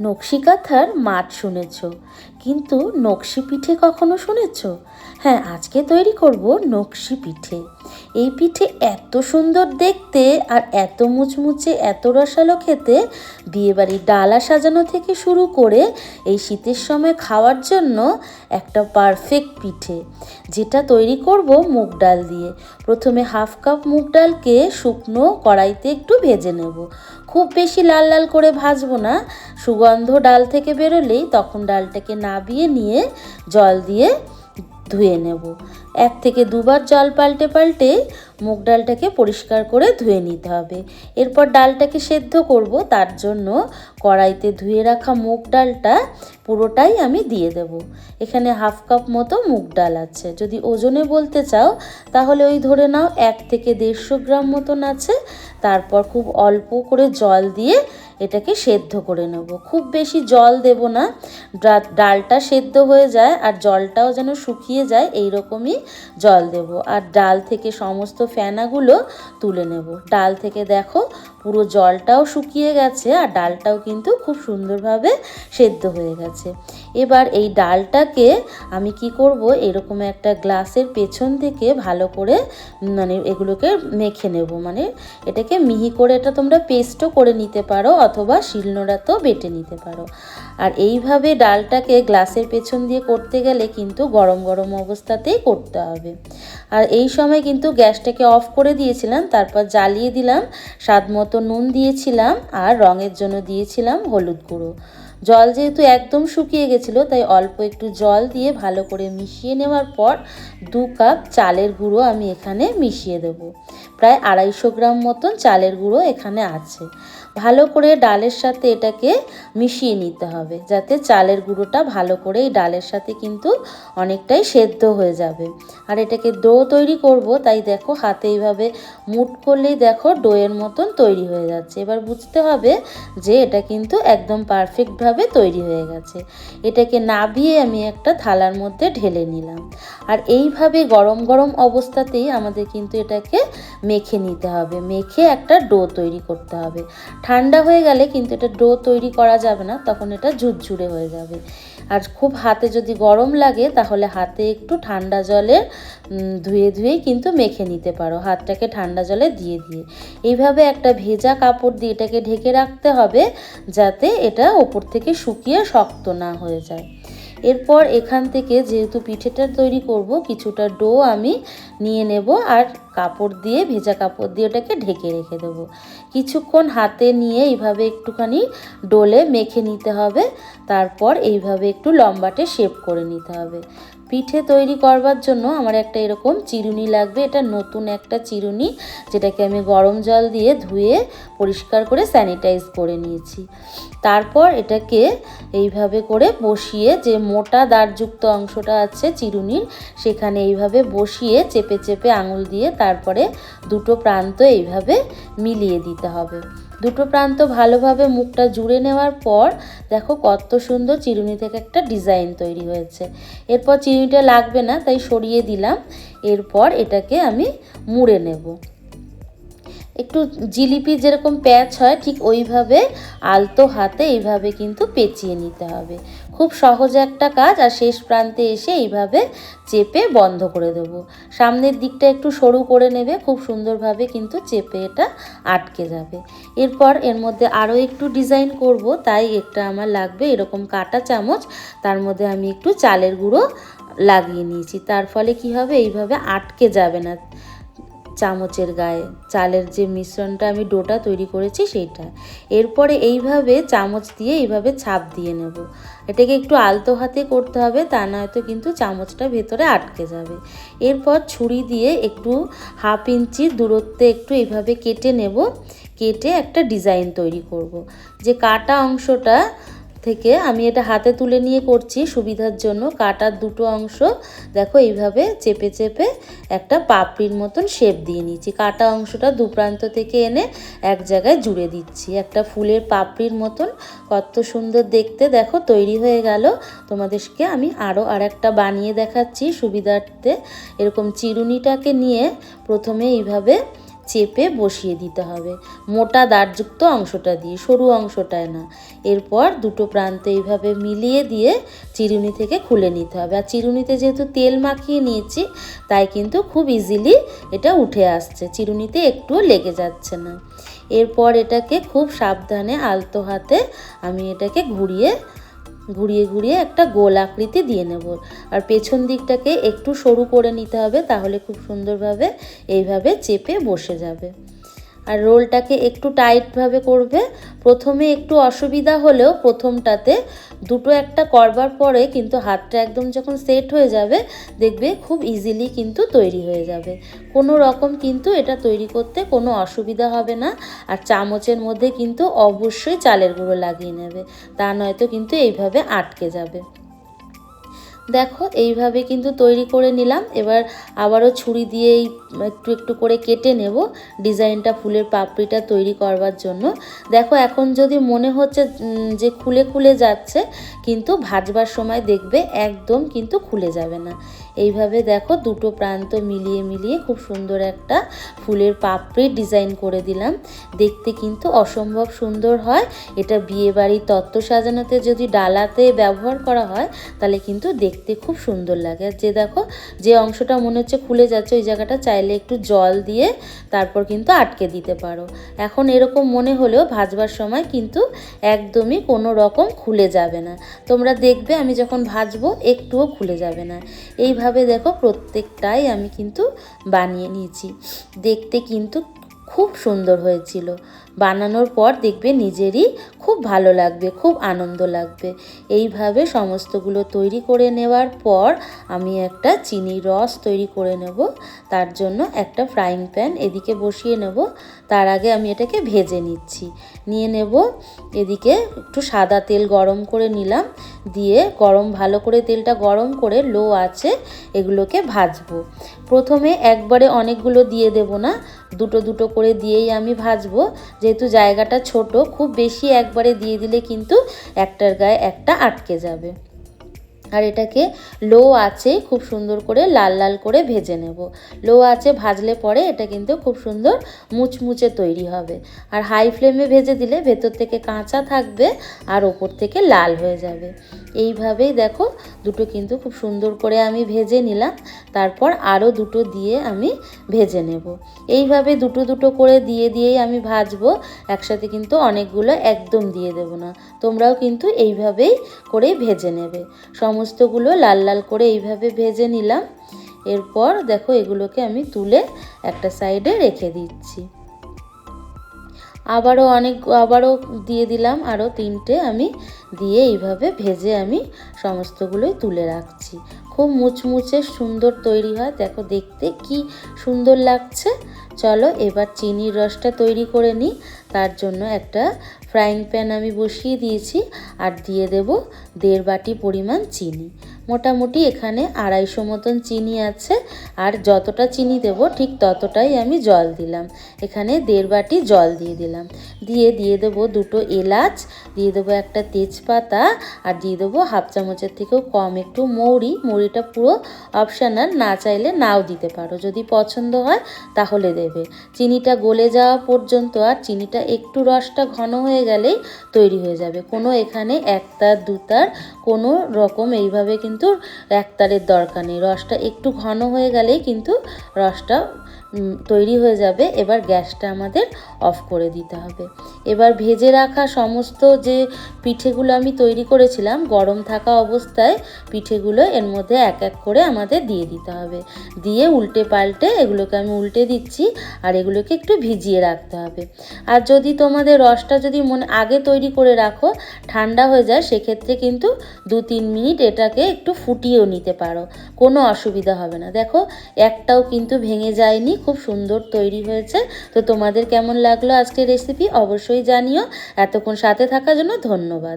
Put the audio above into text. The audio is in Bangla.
নকশি কাঁথার মাঠ শুনেছ। কিন্তু নকশি পিঠে কখনো শুনেছ? হ্যাঁ আজকে তৈরি করব নকশি পিঠে এই পিঠে এত সুন্দর দেখতে আর এত মুচমুচে, এত রসালো খেতে বিয়েবাড়ির ডালা সাজানো থেকে শুরু করে এই শীতের সময় খাওয়ার জন্য একটা পারফেক্ট পিঠে, যেটা তৈরি করব মুগ ডাল দিয়ে। প্রথমে হাফ কাপ মুগ ডালকে শুকনো কড়াইতে একটু ভেজে নেব। খুব বেশি লাল লাল করে ভাজবো না, সুগন্ধ ডাল থেকে বেরোলেই তখন ডালটাকে নাবিয়ে নিয়ে জল দিয়ে ধুয়ে নেব। এক থেকে দুবার জল পাল্টে পাল্টে মুগ ডালটাকে পরিষ্কার করে ধুয়ে নিতে হবে। এরপর ডালটাকে সেদ্ধ করব, তার জন্য কড়াইতে ধুয়ে রাখা মুগ ডালটা পুরোটাই আমি দিয়ে দেব। এখানে হাফ কাপ মতো মুগ ডাল আছে। যদি ওজনে বলতে চাও, তাহলে ওই ধরে নাও, এক থেকে দেড়শো গ্রাম মতন আছে। তারপর খুব অল্প করে জল দিয়ে এটাকে সেদ্ধ করে নেব। খুব বেশি জল দেব না। ডালটা সেদ্ধ হয়ে যায় আর জলটাও যেন শুকিয়ে যায় এই রকমই জল দেব। আর ডাল থেকে সমস্ত ফেনাগুলো তুলে নেব। ডাল থেকে দেখো পুরো জলটাও শুকিয়ে গেছে আর ডালটাও কিন্তু খুব সুন্দরভাবে সেদ্ধ হয়ে গেছে। এবার এই ডালটাকে আমি কি করব, এরকম একটা গ্লাসের পেছন থেকে ভালো করে মানে এগুলোকে মেখে নেব। মানে এটাকে মিহি করে এটা তোমরা পেস্টও করে নিতে পারো অথবা শিলনোড়াতেও বেটে নিতে পারো। আর এইভাবে ডালটাকে গ্লাসের পেছন দিয়ে করতে গেলে কিন্তু গরম গরম অবস্থাতেই করতে হবে। আর এই সময় কিন্তু গ্যাসটাকে অফ করে দিয়েছিলাম, তারপর জ্বালিয়ে দিলাম, স্বাদ মতো নুন দিয়েছিলাম আর রঙের জন্য দিয়েছিলাম হলুদ গুঁড়ো। জল যেহেতু একদম শুকিয়ে গেছিল, তাই অল্প একটু জল দিয়ে ভালো করে মিশিয়ে নেওয়ার পর দু কাপ চালের গুঁড়ো আমি এখানে মিশিয়ে দেব। প্রায় আড়াইশো গ্রাম মতন চালের গুঁড়ো এখানে আছে। ভালো করে ডালের সাথে এটাকে মিশিয়ে নিতে হবে, যাতে চালের গুঁড়োটা ভালো করে এই ডালের সাথে কিন্তু অনেকটাই সেদ্ধ হয়ে যাবে। আর এটাকে ডো তৈরি করব, তাই দেখো হাতে এইভাবে মুট করলেই দেখো ডোয়ের মতন তৈরি হয়ে যাচ্ছে। এবার বুঝতে হবে যে এটা কিন্তু একদম পারফেক্টভাবে তৈরি হয়ে গেছে। এটাকে নাবিয়ে আমি একটা থালার মধ্যে ঢেলে নিলাম। আর এইভাবে গরম গরম অবস্থাতেই আমাদের কিন্তু এটাকে মেখে নিতে হবে, মেখে একটা ডো তৈরি করতে হবে। ঠান্ডা হয়ে গেলে কিন্তু এটা ডো তৈরি করা যাবে না, তখন এটা ঝুরঝুরে হয়ে যাবে। আর খুব হাতে যদি গরম লাগে, তাহলে হাতে একটু ঠান্ডা জলে ধুয়ে ধুয়ে কিন্তু মেখে নিতে পারো, হাতটাকে ঠান্ডা জলে দিয়ে দিয়ে। এইভাবে একটা ভেজা কাপড় দিয়ে এটাকে ঢেকে রাখতে হবে, যাতে এটা ওপর থেকে শুকিয়ে শক্ত না হয়ে যায়। এরপর এখান থেকে যেহেতু পিঠেটা তৈরি করব, কিছুটা ডো আমি নিয়ে নেব আর কাপড় দিয়ে, ভেজা কাপড় দিয়ে ওটাকে ঢেকে রেখে দেবো। কিছুক্ষণ হাতে নিয়ে এইভাবে একটুখানি ডোলে মেখে নিতে হবে, তারপর এইভাবে একটু লম্বাটে শেপ করে নিতে হবে। পিঠে তৈরি করবার জন্য আমার একটা এরকম চিরুনি লাগবে। এটা নতুন একটা চিরুনি, যেটাকে আমি গরম জল দিয়ে ধুয়ে পরিষ্কার করে স্যানিটাইজ করে নিয়েছি। তারপর এটাকে এইভাবে করে বসিয়ে যে মোটা দাঁড়যুক্ত অংশটা আছে চিরুনির, সেখানে এইভাবে বসিয়ে চেপে চেপে আঙুল দিয়ে তারপরে দুটো প্রান্ত এইভাবে মিলিয়ে দিতে হবে। দুটো প্রান্ত ভালোভাবে মুখটা জুড়ে নেওয়ার পর দেখো কত সুন্দর চিরুনি থেকে একটা ডিজাইন তৈরি হয়েছে। এরপর চিরুনিটা লাগবে না, তাই সরিয়ে দিলাম। এরপর এটাকে আমি মুড়ে নেব। একটু জিলিপি যেরকম প্যাচ হয়, ঠিক ওইভাবে আলতো হাতে এইভাবে কিন্তু পেঁচিয়ে নিতে হবে। খুব সহজ একটা কাজ আর শেষ প্রান্তে এসে এইভাবে চেপে বন্ধ করে দেব। সামনের দিকটা একটু সরু করে নেবে, খুব সুন্দরভাবে কিন্তু চেপে এটা আটকে যাবে। এরপর এর মধ্যে আরও একটু ডিজাইন করব, তাই একটা আমার লাগবে এরকম কাটা চামচ, তার মধ্যে আমি একটু চালের গুঁড়ো লাগিয়ে নিয়েছি। তার ফলে কি হবে? এইভাবে আটকে যাবে না। চামচের গায়ে। চালের যে মিশ্রণটা আমি ডোটা তৈরি করেছি সেইটা। এরপরে এইভাবে চামচ দিয়ে এইভাবে ছাপ দিয়ে নেব। এটাকে একটু আলতো হাতে করতে হবে, তা নয়তো কিন্তু চামচটা ভেতরে আটকে যাবে। এরপর ছুরি দিয়ে একটু হাফ ইঞ্চি দূরত্বে একটু এইভাবে কেটে নেব। কেটে একটা ডিজাইন তৈরি করব। যে কাটা অংশটা থেকে আমি এটা হাতে তুলে নিয়ে করছি সুবিধার জন্য। কাটার দুটো অংশ দেখো এইভাবে চেপে চেপে একটা পাপড়ির মতন শেপ দিয়ে নিচ্ছি। কাটা অংশটা দু প্রান্ত থেকে এনে এক জায়গায় জুড়ে দিচ্ছি। একটা ফুলের পাপড়ির মতন কত সুন্দর দেখতে দেখো তৈরি হয়ে গেল। তোমাদেরকে আমি আরও আর একটা বানিয়ে দেখাচ্ছি সুবিধার্থে। এরকম চিরুনিটাকে নিয়ে প্রথমে এইভাবে চেপে বসিয়ে দিতে হবে। মোটা দাঁড়যুক্ত অংশটা দিয়ে, সরু অংশটায় না। এরপর দুটো প্রান্ত এইভাবে মিলিয়ে দিয়ে চিরুনি থেকে খুলে নিতে হবে। আর চিরুনিতে যেহেতু তেল মাখিয়ে নিয়েছি, তাই কিন্তু খুব ইজিলি এটা উঠে আসছে। চিরুনিতে একটুও লেগে যাচ্ছে না। এরপর এটাকে খুব সাবধানে আলতো হাতে আমি এটাকে ঘুরিয়ে ঘুরিয়ে ঘুরিয়ে একটা গোল আকৃতি দিয়ে নেব। আর পেছন দিকটাকে একটু সরু করে নিতে হবে, তাহলে খুব সুন্দরভাবে এইভাবে চেপে বসে যাবে। আর রোলটাকে একটু টাইটভাবে করবে। প্রথমে একটু অসুবিধা হলেও প্রথমটাতে দুটো একটা করবার পরে কিন্তু হাতটা একদম যখন সেট হয়ে যাবে, দেখবে খুব ইজিলি কিন্তু তৈরি হয়ে যাবে। কোনো রকম কিন্তু এটা তৈরি করতে কোনো অসুবিধা হবে না। আর চামচের মধ্যে কিন্তু অবশ্যই চালের গুঁড়ো লাগিয়ে নেবে। তা নয়তো কিন্তু এইভাবে আটকে যাবে। দেখো, এইভাবে কিন্তু তৈরি করে নিলাম। এবার আবারও ছুরি দিয়ে একটু একটু করে কেটে নেব ডিজাইনটা ফুলের পাপড়িটা তৈরি করবার জন্য। দেখো, এখন যদি মনে হচ্ছে যে খুলে খুলে যাচ্ছে, কিন্তু ভাজবার সময় দেখবে একদম কিন্তু খুলে যাবে না। এইভাবে দেখো দুটো প্রান্ত মিলিয়ে মিলিয়ে খুব সুন্দর একটা ফুলের পাপড়ির ডিজাইন করে দিলাম। দেখতে কিন্তু অসম্ভব সুন্দর হয়। এটা বিয়ে বাড়ির তত্ত্ব সাজানোতে যদি ডালাতে ব্যবহার করা হয়, তাহলে কিন্তু দেখতে খুব সুন্দর লাগে। আর যে দেখো, যে অংশটা মনে হচ্ছে খুলে যাচ্ছে, ওই জায়গাটা চাইলে একটু জল দিয়ে তারপর কিন্তু আটকে দিতে পারো। এখন এরকম মনে হলেও ভাজবার সময় কিন্তু একদমই কোনো রকম খুলে যাবে না। তোমরা দেখবে আমি যখন ভাজবো, একটুও খুলে যাবে না। এইভাবে দেখো প্রত্যেকটাই আমি কিন্তু বানিয়ে নিয়েছি। দেখতে কিন্তু খুব সুন্দর হয়েছিল। বানানোর পর দেখবে নিজেরই খুব ভালো লাগবে, খুব আনন্দ লাগবে। এইভাবে সমস্তগুলো তৈরি করে নেওয়ার পর আমি একটা চিনির রস তৈরি করে নেব। তার জন্য একটা ফ্রাইং প্যান এদিকে বসিয়ে নেব। তার আগে আমি এটাকে ভেজে নিচ্ছি। নিয়ে নেব, এদিকে একটু সাদা তেল গরম করে নিলাম। দিয়ে গরম, ভালো করে তেলটা গরম করে লো আছে এগুলোকে ভাজবো। প্রথমে একবারে অনেকগুলো দিয়ে দেব না, দুটো দুটো করে দিয়েই আমি ভাজবো। যেহেতু জায়গাটা ছোট খুব বেশি একবারে দিয়ে দিলে কিন্তু একটার গায়ে একটা আটকে যাবে। আর এটাকে লো আছে খুব সুন্দর করে লাল লাল করে ভেজে নেব। লো আছে ভাজলে পরে এটা কিন্তু খুব সুন্দর মুচমুচে তৈরি হবে। আর হাই ফ্লেমে ভেজে দিলে ভেতর থেকে কাঁচা থাকবে আর ওপর থেকে লাল হয়ে যাবে। এইভাবেই দেখো দুটো কিন্তু খুব সুন্দর করে আমি ভেজে নিলাম। তারপর আরও দুটো দিয়ে আমি ভেজে নেব। এইভাবে দুটো দুটো করে দিয়ে দিয়েই আমি ভাজবো। একসাথে কিন্তু অনেকগুলো একদম দিয়ে দেব না। তোমরাও কিন্তু এইভাবেই করে ভেজে নেবে। সমস্তগুলো লাল লাল করে এইভাবে ভেজে নিলাম। এরপর দেখো এগুলোকে আমি তুলে একটা সাইডে রেখে দিচ্ছি। আবারও অনেক, আবারও দিয়ে দিলাম, আরও তিনটে আমি দিয়ে এইভাবে ভেজে আমি সমস্তগুলোই তুলে রাখছি। খুব মুচমুচে সুন্দর তৈরি হয়, দেখো দেখতে কি সুন্দর লাগছে। চলো এবার চিনির রসটা তৈরি করে নিই, তার জন্য একটা ফ্রাইং প্যান আমি বসিয়ে দিয়েছি আর দিয়ে দেব দেড় বাটি পরিমাণ চিনি। মোটামুটি এখানে আড়াইশো মতন চিনি আছে। আর যতটা চিনি দেব, ঠিক ততটাই আমি জল দিলাম। এখানে দেড় বাটি জল দিয়ে দিলাম। দিয়ে দিয়ে দেবো দুটো এলাচ, দিয়ে দেবো একটা তেজপাতা, আর দিয়ে দেবো হাফ চামচের থেকেও কম একটু মৌরি। মৌরিটা পুরো অপশানাল, না চাইলে নাও দিতে পারো। যদি পছন্দ হয়, তাহলে দেবে। চিনিটা গলে যাওয়া পর্যন্ত, আর চিনিটা একটু রসটা ঘন হয়ে গেলেই তৈরি হয়ে যাবে। কোনো এখানে একতার দুতার কোনো রকম এইভাবে কিন্তু একতারের দরকার নেই। রসটা একটু ঘন হয়ে গেলেই কিন্তু রসটা তৈরি হয়ে যাবে, এবার গ্যাসটা আমাদের অফ করে দিতে হবে। এবার ভেজে রাখা সমস্ত যে পিঠেগুলো আমি তৈরি করেছিলাম, গরম থাকা অবস্থায় পিঠেগুলো এর মধ্যে এক এক করে আমাদের দিয়ে দিতে হবে। দিয়ে উল্টে পাল্টে এগুলোকে আমি উল্টে দিচ্ছি, আর এগুলোকে একটু ভিজিয়ে রাখতে হবে। আর যদি তোমাদের রসটা যদি মনে, আগে তৈরি করে রাখো, ঠান্ডা হয়ে যায়, সেক্ষেত্রে কিন্তু দু তিন মিনিট এটাকে একটু ফুটিয়েও নিতে পারো। কোনো অসুবিধা হবে না। দেখো, একটাও কিন্তু ভেঙে যায়নি খুব সুন্দর তৈরি হয়েছে। তো তোমাদের কেমন লাগল আজকের রেসিপি অবশ্যই জানিও। এতক্ষণ সাথে থাকার জন্য ধন্যবাদ।